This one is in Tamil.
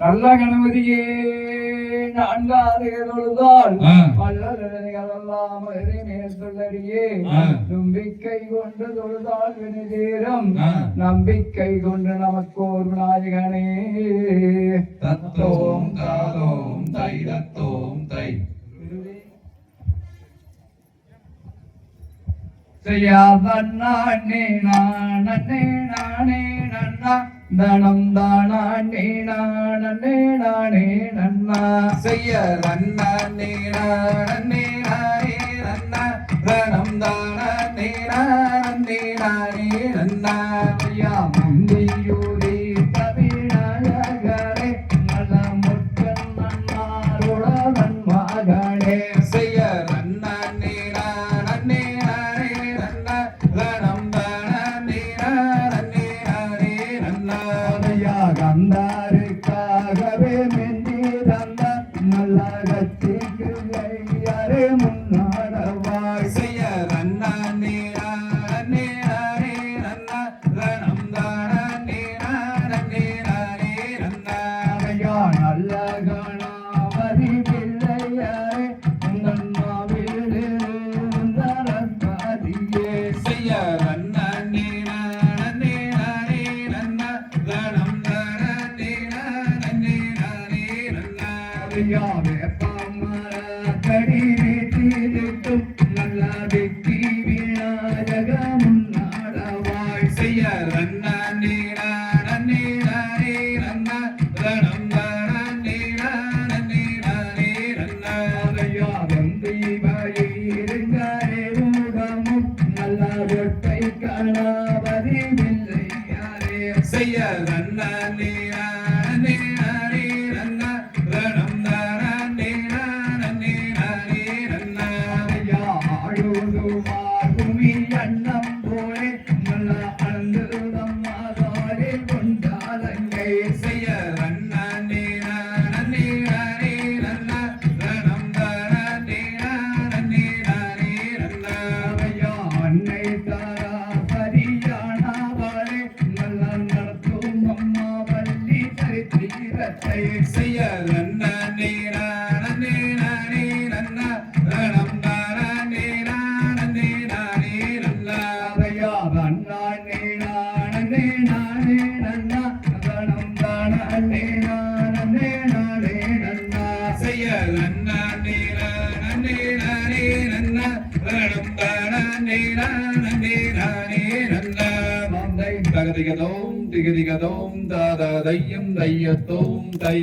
நல்ல கணபதியே நான்காவது தொழுதால் ஆ. அல்லலாம் மேற்கொள்ளடியே ஆ. நம்பிக்கை கொண்டு தொழுதால் வினைதேரம். நம்பிக்கை கொண்டு நமக்கு ஒரு நாயகனே தத்தோம் தாதோம் தை தத்தோம் தை நானே நானே நன்னா தனம் தானா நானே நானே நன்னா. செய்ய நன்னா நீனா நன்னே நானே நன்னா. ரணம் தான நீனா நன்னே. நல்ல நன்னா ஐயா வேப்பமர கடி வீட்டிருக்கும் நல்ல வெற்றி விநாயக முன்னாடவாய் செய்ய நன்னா நீனா நன்னே நானே நன்னா ரணம் நன்னே நானே நன்னா ஐயா வெந்தி வயிறுங்காரே ஊடமும் நல்ல வெட்டை கணாவதி வில்லையாரே செய்ய நன்னா நீனா நன்னே சரித்திரத்தை செய்ய நன்னா. நீனா நன்னே நானே ரணம் தான நீனா தகதிகதோம் திகதிகதோம் தாதா தையம் தையத்தோம் தை